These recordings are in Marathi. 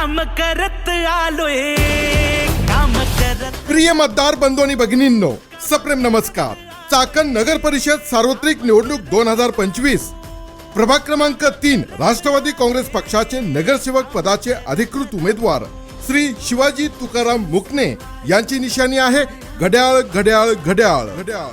काम करत आलोय. काम करत प्रिय मतदार बंधू आणि भगिनींनो सप्रेम नमस्कार. चाकण नगर परिषद सार्वत्रिक निवडणूक दोन हजार पंचवीस. प्रभाग क्रमांक तीन राष्ट्रवादी काँग्रेस पक्षाचे नगरसेवक पदाचे अधिकृत उमेदवार श्री शिवाजी तुकाराम मुकणे यांची निशाणी आहे. घड्याळ घड्याळ घड्याळ घड्याळ.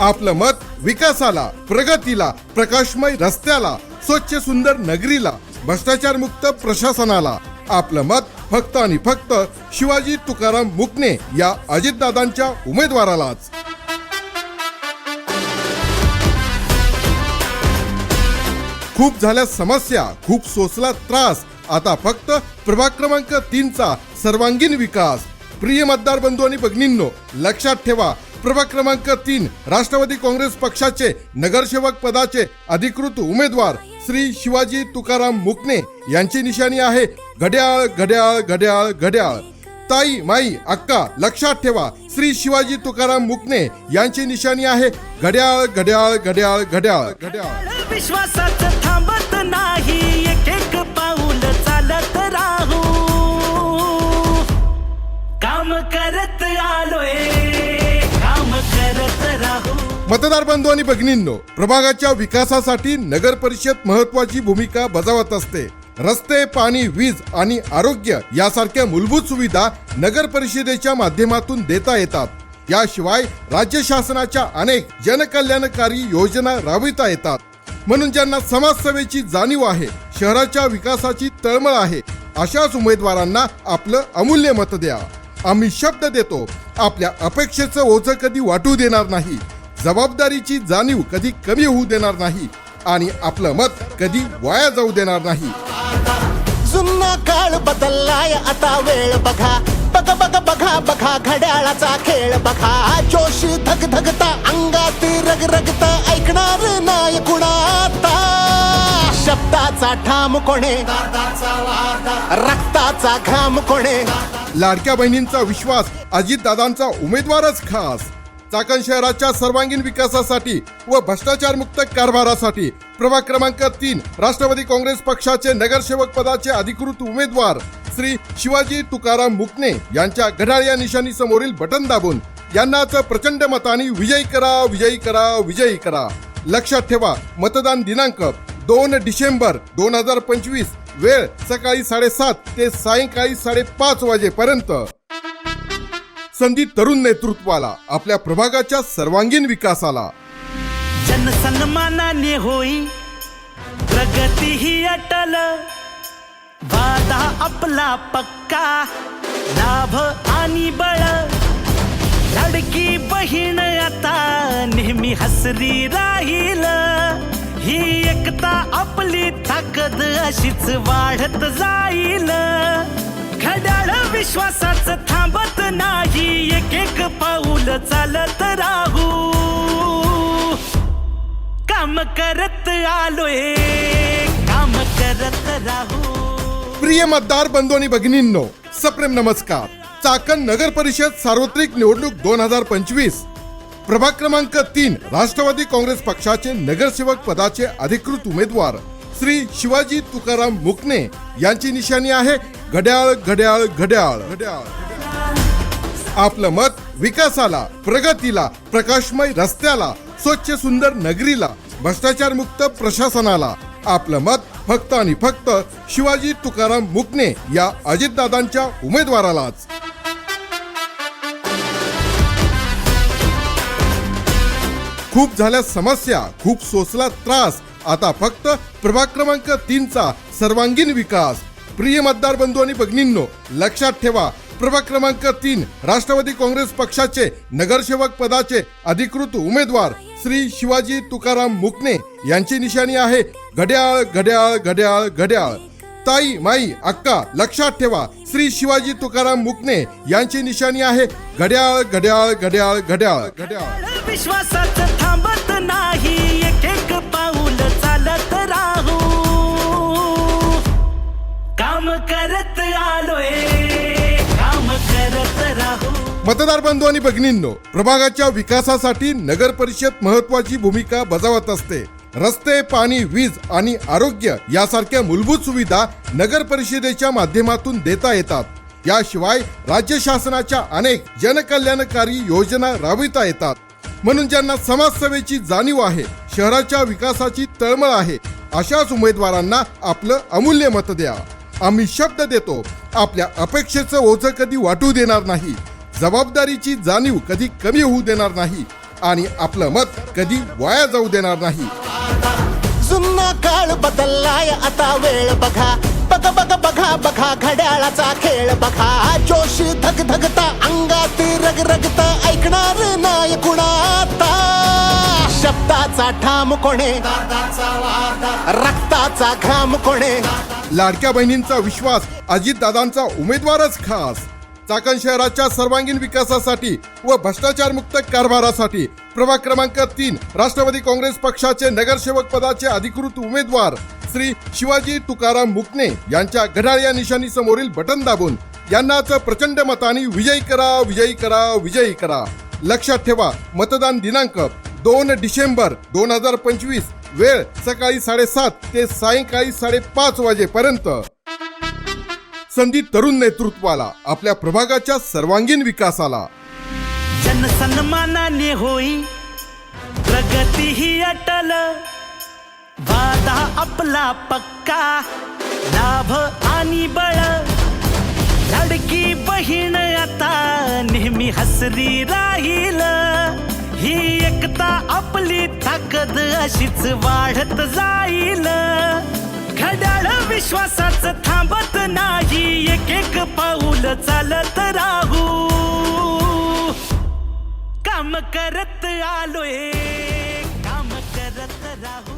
आपलं मत विकासाला प्रगतीला प्रकाशमय रस्त्याला स्वच्छ सुंदर नगरीला भ्रष्टाचार मुक्त प्रशासनाला आपलं मत फक्त आणि फक्त शिवाजी तुकाराम मुकणे या अजितदादांच्या उमेदवारालाच. खूप झाल्या समस्या खूप सोसला त्रास. आता फक्त प्रभाग क्रमांक तीनचा सर्वांगीण विकास. प्रिय मतदार बंधू आणि भगिनींनो लक्षात ठेवा प्रभाग क्रमांक तीन राष्ट्रवादी काँग्रेस पक्षाचे नगरसेवक पदाचे अधिकृत उमेदवार श्री शिवाजी तुकाराम मुकणे यांची निशाणी आहे. घड्याळ घड्याळ घड्याळ घड्याळ. ताई माई अक्का लक्षात ठेवा. श्री शिवाजी तुकाराम मुकणे यांची निशाणी आहे. घड्याळ घड्याळ घड्याळ घड्याळ. घड्याळ विश्वासात थांबत नाही. मतदार बंधू आणि भगिनींनो प्रभागाच्या विकासासाठी नगर परिषद महत्वाची भूमिका बजावत असते. रस्ते पाणी वीज आणि आरोग्य यासारख्या मूलभूत सुविधा नगर परिषदेच्या माध्यमातून देता येतात. याशिवाय राज्य शासनाच्या अनेक जनकल्याणकारी योजना राबविता येतात. म्हणून ज्यांना समाजसेवेची जाणीव आहे शहराच्या विकासाची तळमळ आहे अशाच उमेदवारांना आपलं अमूल्य मत द्या. आम्ही शब्द देतो आपल्या अपेक्षेचं ओझं कधी वाटू देणार नाही. जबाबदारीची जाणीव कधी कमी होऊ देणार नाही आणि आपलं मत कधी वाया जाऊ देणार नाही. जुना काळ बदललाय आता वेळ बघा. बघ बघ बघा बघा घड्याळाचा खेळ बघा. जोश धग धगता अंगात रग रगता ऐकणार नाही कुणाता शब्दाचा ठाम कोणे रक्ताचा घाम कोणे. लाडक्या बहिणींचा विश्वास अजितदादांचा उमेदवारच खास. चाकण शहराच्या सर्वांगीण विकासासाठी व भ्रष्टाचार मुक्त कारभारासाठी प्रभाग क्रमांक तीन राष्ट्रवादी काँग्रेस पक्षाचे नगरसेवक पदाचे अधिकृत उमेदवार श्री शिवाजी तुकाराम मुकणे यांच्या घड्याळ या निशाणी समोरील बटन दाबून यांनाच प्रचंड मताने विजयी करा विजयी करा विजयी करा. लक्षात ठेवा मतदान दिनांक दोन डिसेंबर दोन हजार पंचवीस वेळ सकाळी साडेसात ते सायंकाळी साडेपाच वाजेपर्यंत. संधी तरुण नेतृत्वाला आपल्या प्रभागाच्या सर्वांगीण विकासाला. जनसन्मानाने होई प्रगती ही अटल. वादा आपला पक्का लाभ आणि बळ. लडकी बहीण आता नेहमी हसरी राहील. ही एकता आपली ताकद अशीच वाढत जाईल. घड्याळ विश्वासाच थांबत नाही. एक एक पाऊल चालत राहू. काम करत आलोय. काम करत राहू. प्रिय मतदार बंधू आणि भगिनींनो सप्रेम नमस्कार. चाकण नगर परिषद सार्वत्रिक निवडणूक दोन हजार पंचवीस. प्रभाग क्रमांक तीन राष्ट्रवादी काँग्रेस पक्षाचे नगरसेवक पदाचे अधिकृत उमेदवार श्री शिवाजी तुकाराम मुकणे यांची निशाणी आहे. घड्याळ घड्याळ घड्याळ. घड्याळ आपलं मत विकासाला प्रगतीला प्रकाशमय रस्त्याला स्वच्छ सुंदर नगरीला भ्रष्टाचार मुक्त प्रशासनाला. आपलं मत फक्त आणि फक्त शिवाजी तुकाराम मुकणे या अजितदादांच्या उमेदवारालाच. खूप झाल्या समस्या खूप सोसला त्रास. आता फक्त प्रभाग क्रमांक तीनचा सर्वांगीण विकास. प्रिय मतदार बंधू आणि भगिनींनो लक्षात ठेवा प्रभाग क्रमांक तीन राष्ट्रवादी काँग्रेस पक्षाचे नगरसेवक पदाचे अधिकृत उमेदवार श्री शिवाजी तुकाराम मुकणे यांची निशाणी आहे. घड्याळ घड्याळ घड्याळ घड्याळ. ताई माई अक्का लक्षात ठेवा श्री शिवाजी तुकाराम मुकणे यांची निशाणी आहे. घड्याळ घड्याळ घड्याळ घड्याळ. घड्याळ विश्वासात थांबत नाही एक एक पाऊल मतदार बंधू आणि भगिनींनो प्रभागाच्या विकासासाठी नगर परिषद महत्वाची भूमिका बजावत असते. रस्ते पाणी वीज आणि आरोग्य यासारख्या मूलभूत सुविधा नगर परिषदेच्या माध्यमातून देता येतात. याशिवाय राज्य शासनाच्या अनेक जनकल्याणकारी योजना राबविता येतात. म्हणून ज्यांना समाजसेवेची जाणीव आहे शहराच्या विकासाची तळमळ आहे अशाच उमेदवारांना आपलं अमूल्य मत द्या. आम्ही शब्द देतो. आपल्या अपेक्षेचं ओझं कधी वाटू देणार नाही. जबाबदारीची जाणीव कधी कमी होऊ देणार नाही. आणि आपलं मत कधी वाया जाऊ देणार नाही. जुना काळ बदललाय आता वेळ बघा. बघा बघा बघा बघा घड्याळाचा खेळ बघा. जोश धग धगता अंगात रग ऐकणार दादाचा ठाम कोणे. रक्ताचा घाम कोणे. लाडक्या बहिणींचा विश्वास अजितदादांचा उमेदवारच खास. चाकण शहराच्या सर्वांगीण विकासासाठी व भ्रष्टाचार मुक्त कारभारासाठी प्रभाग क्रमांक तीन राष्ट्रवादी काँग्रेस पक्षाचे नगरसेवक पदाचे अधिकृत उमेदवार श्री शिवाजी तुकाराम मुकणे यांच्या घड्याळ या निशाणी समोरील बटन दाबून यांनाच प्रचंड मताने विजयी करा विजयी करा विजयी करा. लक्षात ठेवा मतदान दिनांक दोन डिसेंबर दोन हजार पंचवीस वेळ सकाळी साडेसात ते सायंकाळी साडेपाच वाजेपर्यंत. संधी तरुण नेतृत्वाला आपल्या प्रभागाच्या सर्वांगीण विकासाला. जनसन्मानाने होई प्रगती ही अटल. वादा आपला पक्का लाभ आणि बळ. लडकी बहीण आता नेहमी हसरी राहील. ही एकता आपली ताकद अशीच वाढत जाईल. खड्याळ विश्वासाच थांबत नाही एक एक पाऊल चालत राहू. काम करत आलोय काम करत राहू.